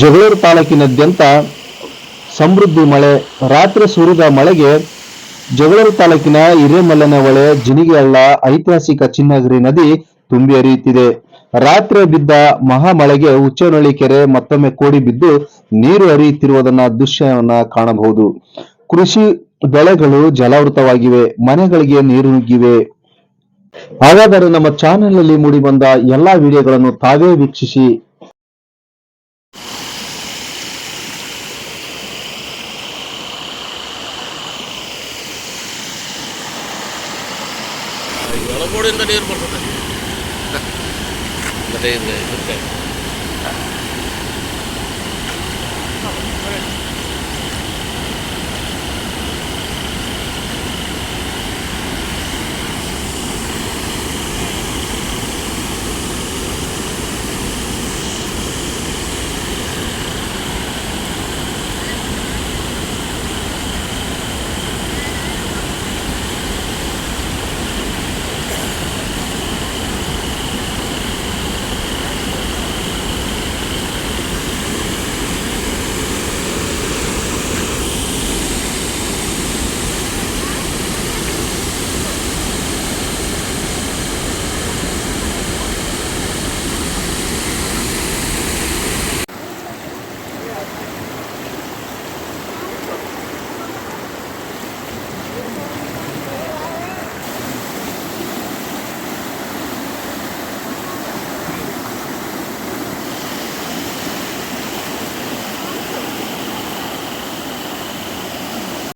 ಜಗಳೂರು ತಾಲೂಕಿನಾದ್ಯಂತ ಸಮೃದ್ಧಿ ಮಳೆ, ರಾತ್ರಿ ಸುರಿದ ಮಳೆಗೆ ಜಗಳೂರು ತಾಲೂಕಿನ ಹಿರೇಮಲ್ಲನ ಹೊಳೆ ಜಿನಿಗೆ ಹಳ್ಳ ಐತಿಹಾಸಿಕ ಚಿನ್ನಗಿರಿ ನದಿ ತುಂಬಿ ಹರಿಯುತ್ತಿದೆ. ರಾತ್ರಿ ಬಿದ್ದ ಮಹಾ ಮಳೆಗೆ ಹುಚ್ಚನಹಳ್ಳಿ ಕೆರೆ ಮತ್ತೊಮ್ಮೆ ಕೋಡಿ ಬಿದ್ದು ನೀರು ಹರಿಯುತ್ತಿರುವುದನ್ನ ದೃಶ್ಯವನ್ನ ಕಾಣಬಹುದು. ಕೃಷಿ ಬೆಳೆಗಳು ಜಲಾವೃತವಾಗಿವೆ, ಮನೆಗಳಿಗೆ ನೀರು ನುಗ್ಗಿವೆ. ಹಾಗಾದರೆ ನಮ್ಮ ಚಾನೆಲ್ ಅಲ್ಲಿ ಮೂಡಿ ಬಂದ ಎಲ್ಲಾ ವಿಡಿಯೋಗಳನ್ನು ತಾವೇ ವೀಕ್ಷಿಸಿ. ಒಳಗೋಡಿಂದ ನೀರು ಬರ್ತದೆ ಮತ್ತೆ ಹಿಂದೆ ಇದಕ್ಕೆ